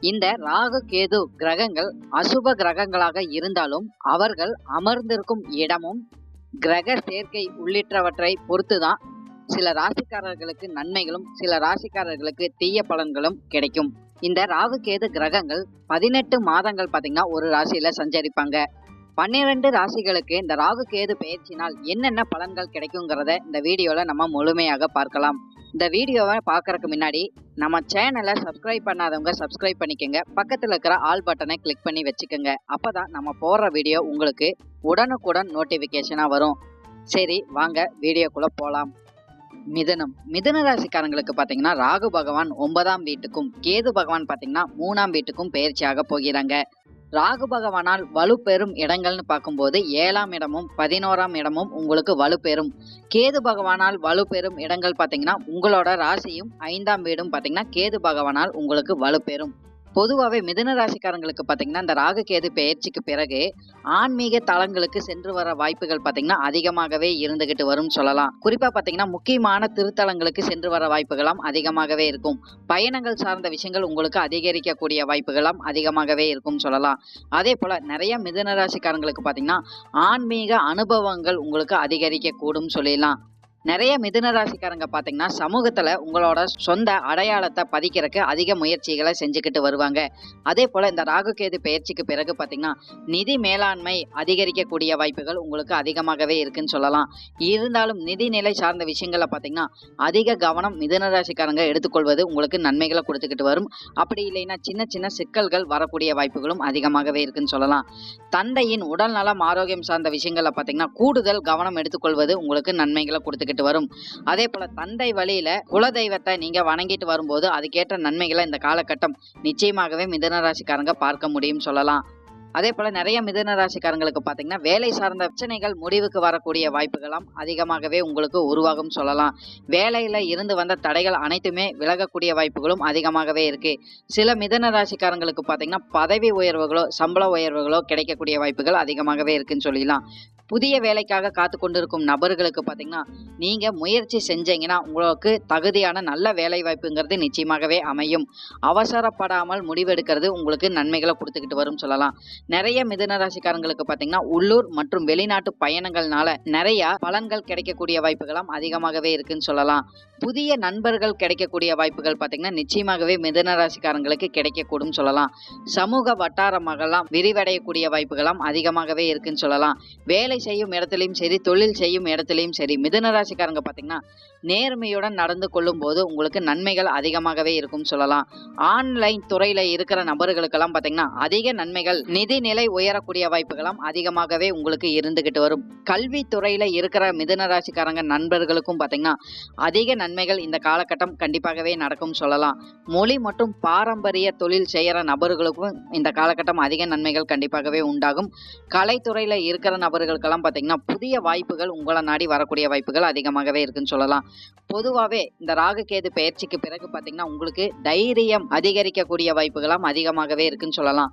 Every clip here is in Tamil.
இந்த ராகு கேது கிரகங்கள் அசுப கிரகங்களாக இருந்தாலும் அவர்கள் அமர்ந்திருக்கும் இடமும் கிரக சேர்க்கை உள்ளிட்டவற்றை பொறுத்துதான் சில ராசிக்காரர்களுக்கு நன்மைகளும் சில ராசிக்காரர்களுக்கு தீய பலன்களும் கிடைக்கும். இந்த ராகு கேது கிரகங்கள் பதினெட்டு மாதங்கள் பார்த்தீங்கன்னா ஒரு ராசியில சஞ்சரிப்பாங்க. பன்னிரண்டு ராசிகளுக்கு இந்த ராகு கேது பயிற்சினால் என்னென்ன பலன்கள் கிடைக்குங்கிறத இந்த வீடியோல நம்ம முழுமையாக பார்க்கலாம். இந்த வீடியோவை பார்க்கறதுக்கு முன்னாடி நம்ம சேனலை சப்ஸ்கிரைப் பண்ணாதவங்க சப்ஸ்கிரைப் பண்ணிக்கோங்க. பக்கத்தில் இருக்கிற ஆல் பட்டனை கிளிக் பண்ணி வச்சுக்கோங்க. அப்பதான் நம்ம போடுற வீடியோ உங்களுக்கு உடனுக்குடன் நோட்டிஃபிகேஷனாக வரும். சரி வாங்க வீடியோக்குள்ளே போகலாம் மிதனம். மிதன ராசிக்காரங்களுக்கு பார்த்தீங்கன்னா ராகு பகவான் ஒன்பதாம் வீட்டுக்கும் கேது பகவான் பார்த்தீங்கன்னா மூணாம் வீட்டுக்கும் பயிற்சியாக போகிறாங்க. ராகு பகவானால் வலுப்பெறும் இடங்கள்னு பார்க்கும்போது ஏழாம் இடமும் பதினோராம் இடமும் உங்களுக்கு வலுப்பெறும். கேது பகவானால் வலுப்பெறும் இடங்கள் பார்த்தீங்கன்னா உங்களோட ராசியும் ஐந்தாம் வீடும் பார்த்தீங்கன்னா கேது பகவானால் உங்களுக்கு வலுப்பெறும். பொதுவாகவே மிதுன ராசிக்காரங்களுக்கு பார்த்தீங்கன்னா இந்த ராகு கேது பெயர்ச்சிக்கு பிறகு ஆன்மீக தளங்களுக்கு சென்று வர வாய்ப்புகள் பார்த்தீங்கன்னா அதிகமாகவே இருந்துகிட்டு வரும் சொல்லலாம். குறிப்பாக பார்த்தீங்கன்னா முக்கியமான திருத்தலங்களுக்கு சென்று வர வாய்ப்புகளும் அதிகமாகவே இருக்கும். பயணங்கள் சார்ந்த விஷயங்கள் உங்களுக்கு அதிகரிக்கக்கூடிய வாய்ப்புகளும் அதிகமாகவே இருக்கும் சொல்லலாம். அதே போல் நிறைய மிதுன ராசிக்காரங்களுக்கு பார்த்தீங்கன்னா ஆன்மீக அனுபவங்கள் உங்களுக்கு அதிகரிக்க கூடும் சொல்லிடலாம். நிறைய மிதுன ராசிக்காரங்க பார்த்தீங்கன்னா சமூகத்தில் உங்களோட சொந்த அடையாளத்தை பதிக்கிறதுக்கு அதிக முயற்சிகளை செஞ்சுக்கிட்டு வருவாங்க. அதே போல் இந்த ராகுகேது பயிற்சிக்கு பிறகு பார்த்தீங்கன்னா நிதி மேலாண்மை அதிகரிக்கக்கூடிய வாய்ப்புகள் உங்களுக்கு அதிகமாகவே இருக்குன்னு சொல்லலாம். இருந்தாலும் நிதிநிலை சார்ந்த விஷயங்களை பார்த்தீங்கன்னா அதிக கவனம் மிதுன ராசிக்காரங்க எடுத்துக்கொள்வது உங்களுக்கு நன்மைகளை கொடுத்துக்கிட்டு வரும். அப்படி இல்லைன்னா சின்ன சின்ன சிக்கல்கள் வரக்கூடிய வாய்ப்புகளும் அதிகமாகவே இருக்குன்னு சொல்லலாம். தந்தையின் உடல் நலம் ஆரோக்கியம் சார்ந்த விஷயங்களை பார்த்தீங்கன்னா கூடுதல் கவனம் எடுத்துக்கொள்வது உங்களுக்கு நன்மைகளை கொடுத்துக்கிட்டு வரும். அதே போல தந்தை வழியில குலதெய்வத்தை நீங்க வணங்கிட்டு வரும்போது அதுக்கேற்ற நன்மைகளை இந்த காலகட்டம் நிச்சயமாகவே மிதன ராசிக்காரங்க பார்க்க முடியும் சொல்லலாம். அதே போல நிறைய மிதன ராசிக்காரங்களுக்கு பார்த்தீங்கன்னா வேலை சார்ந்த பிரச்சனைகள் முடிவுக்கு வரக்கூடிய வாய்ப்புகளும் அதிகமாகவே உங்களுக்கு உருவாகும் சொல்லலாம். வேலையில இருந்து வந்த தடைகள் அனைத்துமே விலகக்கூடிய வாய்ப்புகளும் அதிகமாகவே இருக்கு. சில மிதன ராசிக்காரங்களுக்கு பார்த்தீங்கன்னா பதவி உயர்வுகளோ சம்பள உயர்வுகளோ கிடைக்கக்கூடிய வாய்ப்புகள் அதிகமாகவே இருக்குன்னு சொல்லிடலாம். புதிய வேலைக்காக காத்து கொண்டிருக்கும் நபர்களுக்கு பார்த்தீங்கன்னா நீங்க முயற்சி செஞ்சீங்கன்னா உங்களுக்கு தகுதியான நல்ல வேலை வாய்ப்புங்கிறது நிச்சயமாகவே அமையும். அவசரப்படாமல் முடிவெடுக்கிறது உங்களுக்கு நன்மைகளை கொடுத்துக்கிட்டு வரும் சொல்லலாம். நிறைய மிதுன ராசிக்காரங்களுக்கு பார்த்தீங்கன்னா உள்ளூர் மற்றும் வெளிநாட்டு பயணங்கள்னால நிறைய பலன்கள் கிடைக்கக்கூடிய வாய்ப்புகளும் அதிகமாகவே இருக்குன்னு சொல்லலாம். புதிய நண்பர்கள் கிடைக்கக்கூடிய வாய்ப்புகள் பார்த்தீங்கன்னா நிச்சயமாகவே மிதுன ராசிக்காரங்களுக்கு கிடைக்கக்கூடும் சொல்லலாம். சமூக வட்டாரமாகலாம் விரிவடையக்கூடிய வாய்ப்புகளும் அதிகமாகவே இருக்குன்னு சொல்லலாம். வேலை செய்யும் இடத்துலையும் சரி தொழில் செய்யும் இடத்துலையும் சரி மிதுன ராசிக்காரங்க பார்த்தீங்கன்னா நேர்மையுடன் நடந்து கொள்ளும் போது உங்களுக்கு நன்மைகள் அதிகமாகவே இருக்கும் சொல்லலாம். ஆன்லைன் துறையில இருக்கிற நபர்களுக்கெல்லாம் பார்த்தீங்கன்னா அதிக நன்மைகள் நிதி நிலை உயரக்கூடிய வாய்ப்புகளும் அதிகமாகவே உங்களுக்கு இருந்துகிட்டு வரும். கல்வி துறையில இருக்கிற மிதுன ராசிக்காரங்க நண்பர்களுக்கும் பார்த்தீங்கன்னா அதிக நன்மைகள் இந்த காலகட்டம் கண்டிப்பாகவே நடக்கும் சொல்லலாம். மொழி மற்றும் பாரம்பரிய தொழில் செய்யற நபர்களுக்கும் இந்த காலகட்டம் அதிக நன்மைகள் கண்டிப்பாகவே உண்டாகும். கலைத்துறையில இருக்கிற நபர்களுக்கெல்லாம் பார்த்தீங்கன்னா புதிய வாய்ப்புகள் உங்களை நாடி வரக்கூடிய வாய்ப்புகள் அதிகமாகவே இருக்குன்னு சொல்லலாம். பொதுவாகவே இந்த ராகுகேது பயிற்சிக்கு பிறகு பார்த்தீங்கன்னா உங்களுக்கு தைரியம் அதிகரிக்கக்கூடிய வாய்ப்புகளாம் அதிகமாகவே இருக்குன்னு சொல்லலாம்.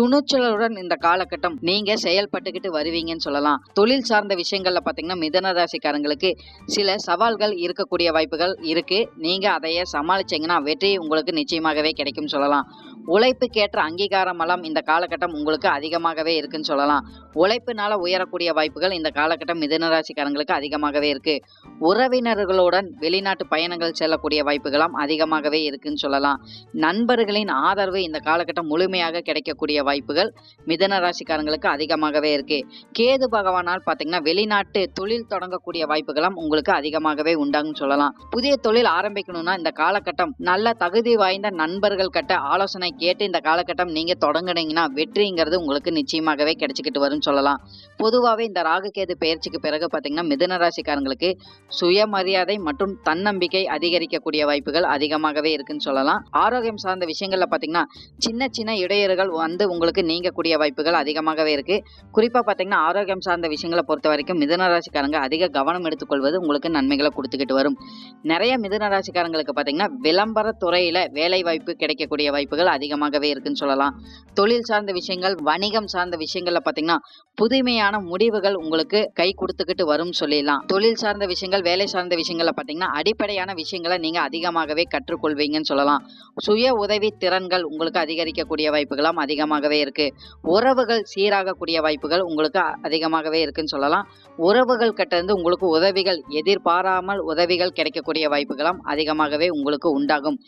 துணிச்சலுடன் இந்த காலகட்டம் நீங்க செயல்பட்டுக்கிட்டு வருவீங்கன்னு சொல்லலாம். தொழில் சார்ந்த விஷயங்கள்ல பாத்தீங்கன்னா மிதன ராசிக்காரங்களுக்கு சில சவால்கள் இருக்கக்கூடிய வாய்ப்புகள் இருக்கு. நீங்க அதைய சமாளிச்சீங்கன்னா வெற்றி உங்களுக்கு நிச்சயமாகவே கிடைக்கும் சொல்லலாம். உழைப்புக்கேற்ற அங்கீகாரம் மலம் இந்த காலகட்டம் உங்களுக்கு அதிகமாகவே இருக்குன்னு சொல்லலாம். உழைப்பினால உயரக்கூடிய வாய்ப்புகள் இந்த காலகட்டம் மிதன ராசிக்காரங்களுக்கு அதிகமாகவே இருக்கு. உறவினர்களுடன் வெளிநாட்டு பயணங்கள் செல்லக்கூடிய வாய்ப்புகளும் அதிகமாகவே இருக்குன்னு சொல்லலாம். நண்பர்களின் ஆதரவு இந்த காலகட்டம் முழுமையாக கிடைக்கக்கூடிய வாய்ப்புகள் மிதன ராசிக்காரங்களுக்கு அதிகமாகவே இருக்கு. கேது பகவானால் பார்த்தீங்கன்னா வெளிநாட்டு தொழில் தொடங்கக்கூடிய வாய்ப்புகளாம் உங்களுக்கு அதிகமாகவே உண்டாகுன்னு சொல்லலாம். புதிய தொழில் ஆரம்பிக்கணும்னா இந்த காலகட்டம் நல்ல தகுதி வாய்ந்த நண்பர்கள் கட்ட ஆலோசனை கேட்டு இந்த காலகட்டம் நீங்க தொடங்குனீங்கன்னா வெற்றிங்கிறது உங்களுக்கு நிச்சயமாகவே கிடைச்சிக்கிட்டு வரும்னு சொல்லலாம். பொதுவாகவே இந்த ராகுகேது பயிற்சிக்கு பிறகு பார்த்தீங்கன்னா மிதுன ராசிக்காரங்களுக்கு சுயமரியாதை மற்றும் தன்னம்பிக்கை அதிகரிக்கக்கூடிய வாய்ப்புகள் அதிகமாகவே இருக்குன்னு சொல்லலாம். ஆரோக்கியம் சார்ந்த விஷயங்கள்ல பார்த்தீங்கன்னா சின்ன சின்ன இடையூறுகள் வந்து உங்களுக்கு நீங்கக்கூடிய வாய்ப்புகள் அதிகமாகவே இருக்கு. குறிப்பா பார்த்தீங்கன்னா ஆரோக்கியம் சார்ந்த விஷயங்களை பொறுத்த வரைக்கும் மிதன ராசிக்காரங்க அதிக கவனம் எடுத்துக்கொள்வது உங்களுக்கு நன்மைகளை கொடுத்துக்கிட்டு வரும். நிறைய மிதன ராசிக்காரங்களுக்கு பார்த்தீங்கன்னா விளம்பர துறையில வேலை வாய்ப்பு கிடைக்கக்கூடிய வாய்ப்புகள் அதிகமாகவே இருக்குன்னு சொல்லலாம். தொழில் சார்ந்த விஷயங்கள் வணிகம் சார்ந்த விஷயங்கள்ல பாத்தீங்கன்னா புதுமையான முடிவுகள் உங்களுக்கு கை கொடுத்துக்கிட்டு வரும் சொல்லிடலாம். தொழில் சார்ந்த விஷயங்கள் வேலை சார்ந்த விஷயங்கள்ல பாத்தீங்கன்னா அடிப்படையான விஷயங்களை நீங்க அதிகமாகவே கற்றுக்கொள்வீங்கன்னு சொல்லலாம். சுய உதவி திறன்கள் உங்களுக்கு அதிகரிக்கக்கூடிய வாய்ப்புகளும் அதிகமாகவே இருக்கு. உறவுகள் சீராகக்கூடிய வாய்ப்புகள் உங்களுக்கு அதிகமாகவே இருக்குன்னு சொல்லலாம். உறவுகள் கிட்டேருந்து உங்களுக்கு உதவிகள் எதிர்பாராமல் உதவிகள் கிடைக்கக்கூடிய வாய்ப்புகளும் அதிகமாகவே உங்களுக்கு உண்டாகும்.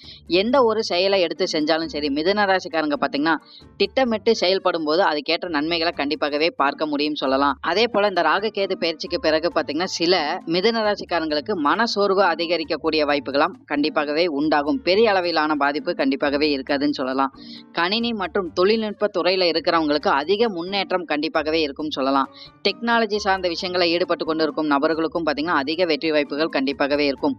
எந்த ஒரு செயலை எடுத்து செஞ்சாலும் சரி மிதுன ராசிக்காரங்க பார்த்தீங்கன்னா திட்டமிட்டு செயல்படும் போது அதுக்கேற்ற நன்மைகளை கண்டிப்பாகவே பார்க்க முடியும் சொல்லலாம். அதே போல இந்த ராககேது பயிற்சிக்கு பிறகு பார்த்தீங்கன்னா சில மிதுன ராசிக்காரங்களுக்கு மன சோர்வு அதிகரிக்கக்கூடிய வாய்ப்புகளும் கண்டிப்பாகவே உண்டாகும். பெரிய அளவிலான பாதிப்பு கண்டிப்பாகவே இருக்காதுன்னு சொல்லலாம். கணினி மற்றும் தொழில்நுட்ப துறையில இருக்கிறவங்களுக்கு அதிக முன்னேற்றம் கண்டிப்பாகவே இருக்கும் சொல்லலாம். டெக்னாலஜி சார்ந்த விஷயங்களை ஈடுபட்டு கொண்டு இருக்கும் நபர்களுக்கும் பார்த்தீங்கன்னா அதிக வெற்றி வாய்ப்புகள் கண்டிப்பாகவே இருக்கும்.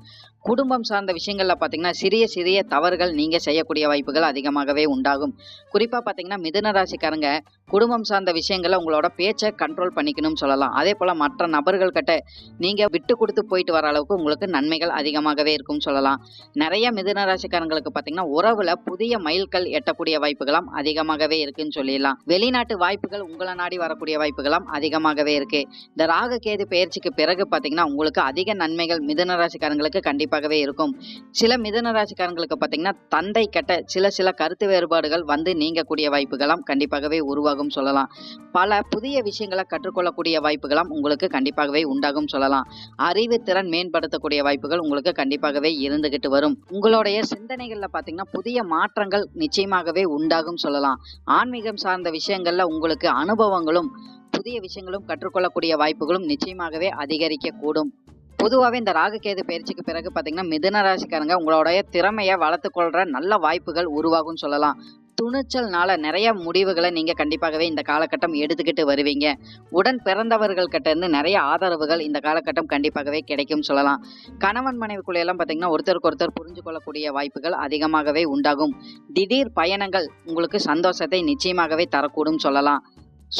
குடும்பம் சார்ந்த விஷயங்கள்ல பார்த்தீங்கன்னா சிறிய சிறிய தவறுகள் நீங்க செய்யக்கூடிய வாய்ப்புகள் அதிகமாகவே உண்டாகும். குறிப்பா பார்த்தீங்கன்னா மிதுன ராசிக்காரங்க குடும்பம் சார்ந்த விஷயங்களை உங்களோட பேச்சை கண்ட்ரோல் பண்ணிக்கணும்னு சொல்லலாம். அதே போல மற்ற நபர்கள் கிட்ட நீங்க விட்டு கொடுத்து போயிட்டு வர அளவுக்கு உங்களுக்கு நன்மைகள் அதிகமாகவே இருக்கும்னு சொல்லலாம். நிறைய மிதுன ராசிக்காரங்களுக்கு பார்த்தீங்கன்னா உறவுல புதிய மைல்கல் எட்டக்கூடிய வாய்ப்புகளும் அதிகமாகவே இருக்குன்னு சொல்லிடலாம். வெளிநாட்டு வாய்ப்புகள் உங்களை நாடி வரக்கூடிய வாய்ப்புகளும் அதிகமாகவே இருக்கு. இந்த ராக கேது பயிற்சிக்கு பிறகு பார்த்தீங்கன்னா உங்களுக்கு அதிக நன்மைகள் மிதுன ராசிக்காரங்களுக்கு கண்டிப்பாகவே இருக்கும். சில மிதுன ராசிக்காரங்களுக்கு பார்த்தீங்கன்னா தந்தை கட்ட சில சில கருத்து வேறுபாடுகள் வந்து நீங்கக்கூடிய வாய்ப்புகளும் கண்டிப்பாகவே உருவாகும். சொல்லலாம். பல புதிய விஷயங்களை கற்றுக்கொள்ளக்கூடிய வாய்ப்புகளும் உங்களுக்கு கண்டிப்பாகவே உண்டாகும் சொல்லலாம். அறிவு திறன் மேம்படுத்தக்கூடிய வாய்ப்புகள் உங்களுக்கு கண்டிப்பாகவே இருந்துகிட்டு வரும். உங்களுடைய சிந்தனைகள்ல பார்த்தீங்கன்னா புதிய மாற்றங்கள் நிச்சயமாகவே உண்டாகும் சொல்லலாம். ஆன்மீகம் சார்ந்த விஷயங்கள்ல உங்களுக்கு அனுபவங்களும் புதிய விஷயங்களும் கற்றுக்கொள்ளக்கூடிய வாய்ப்புகளும் நிச்சயமாகவே அதிகரிக்க கூடும் பொதுவாகவே இந்த ராகுகேது பயிற்சிக்கு பிறகு பார்த்தீங்கன்னா மிதுன ராசிக்காரங்க உங்களுடைய திறமையை வளர்த்துக்கொள்கிற நல்ல வாய்ப்புகள் உருவாகும்னு சொல்லலாம். துணிச்சல்னால நிறைய முடிவுகளை நீங்க கண்டிப்பாகவே இந்த காலகட்டம் எடுத்துக்கிட்டு வருவீங்க. உடன் பிறந்தவர்கள் கிட்ட இருந்து நிறைய ஆதரவுகள் இந்த காலகட்டம் கண்டிப்பாகவே கிடைக்கும் சொல்லலாம். கணவன் மனைவிக்குள்ள எல்லாம் பார்த்தீங்கன்னா ஒருத்தருக்கு ஒருத்தர் புரிஞ்சு கொள்ளக்கூடிய வாய்ப்புகள் அதிகமாகவே உண்டாகும். திடீர் பயணங்கள் உங்களுக்கு சந்தோஷத்தை நிச்சயமாகவே தரக்கூடும் சொல்லலாம்.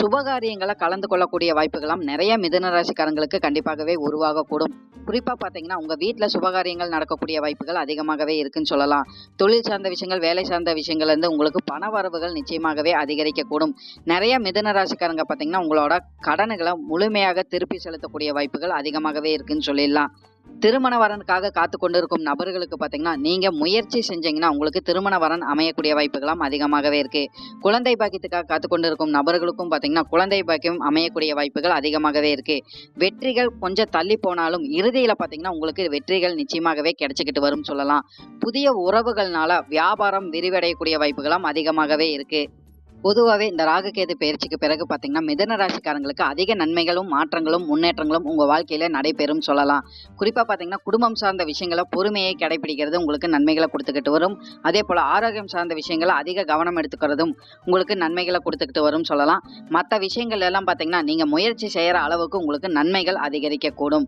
சுபகாரியங்களை கலந்து கொள்ளக்கூடிய வாய்ப்புகளும் நிறைய மிதுன ராசிக்காரங்களுக்கு கண்டிப்பாகவே உருவாகக்கூடும். குறிப்பாக பார்த்தீங்கன்னா உங்கள் வீட்டில் சுபகாரியங்கள் நடக்கக்கூடிய வாய்ப்புகள் அதிகமாகவே இருக்குன்னு சொல்லலாம். தொழில் சார்ந்த விஷயங்கள் வேலை சார்ந்த விஷயங்கள்லேருந்து உங்களுக்கு பண வரவுகள் நிச்சயமாகவே அதிகரிக்கக்கூடும். நிறைய மிதுன ராசிக்காரங்க பார்த்தீங்கன்னா உங்களோட கடனுகளை முழுமையாக திருப்பி செலுத்தக்கூடிய வாய்ப்புகள் அதிகமாகவே இருக்குன்னு சொல்லிடலாம். திருமண வரனுக்காக காத்து கொண்டிருக்கும் நபர்களுக்கு பார்த்தீங்கன்னா நீங்க முயற்சி செஞ்சீங்கன்னா உங்களுக்கு திருமண வரன் அமையக்கூடிய வாய்ப்புகளும் அதிகமாகவே இருக்கு. குழந்தை பாக்கியத்துக்காக காத்து கொண்டிருக்கும் நபர்களுக்கும் பார்த்தீங்கன்னா குழந்தை பாக்கியம் அமையக்கூடிய வாய்ப்புகள் அதிகமாகவே இருக்கு. வெற்றிகள் கொஞ்சம் தள்ளி போனாலும் இறுதியில பார்த்தீங்கன்னா உங்களுக்கு வெற்றிகள் நிச்சயமாகவே கிடைச்சிக்கிட்டு வரும் சொல்லலாம். புதிய உறவுகள்னால வியாபாரம் விரிவடையக்கூடிய வாய்ப்புகளும் அதிகமாகவே இருக்கு. பொதுவாகவே இந்த ராகுகேது பயிற்சிக்கு பிறகு பார்த்தீங்கன்னா மிதன ராசிக்காரங்களுக்கு அதிக நன்மைகளும் மாற்றங்களும் முன்னேற்றங்களும் உங்கள் வாழ்க்கையில் நடைபெறும் சொல்லலாம். குறிப்பாக பார்த்தீங்கன்னா குடும்பம் சார்ந்த விஷயங்களை பொறுமையை கடைபிடிக்கிறது உங்களுக்கு நன்மைகளை கொடுத்துக்கிட்டு வரும். அதே போல் ஆரோக்கியம் சார்ந்த விஷயங்களை அதிக கவனம் எடுத்துக்கிறதும் உங்களுக்கு நன்மைகளை கொடுத்துக்கிட்டு வரும் சொல்லலாம். மற்ற விஷயங்கள் எல்லாம் பார்த்தீங்கன்னா நீங்கள் முயற்சி செய்கிற அளவுக்கு உங்களுக்கு நன்மைகள் அதிகரிக்கக்கூடும்.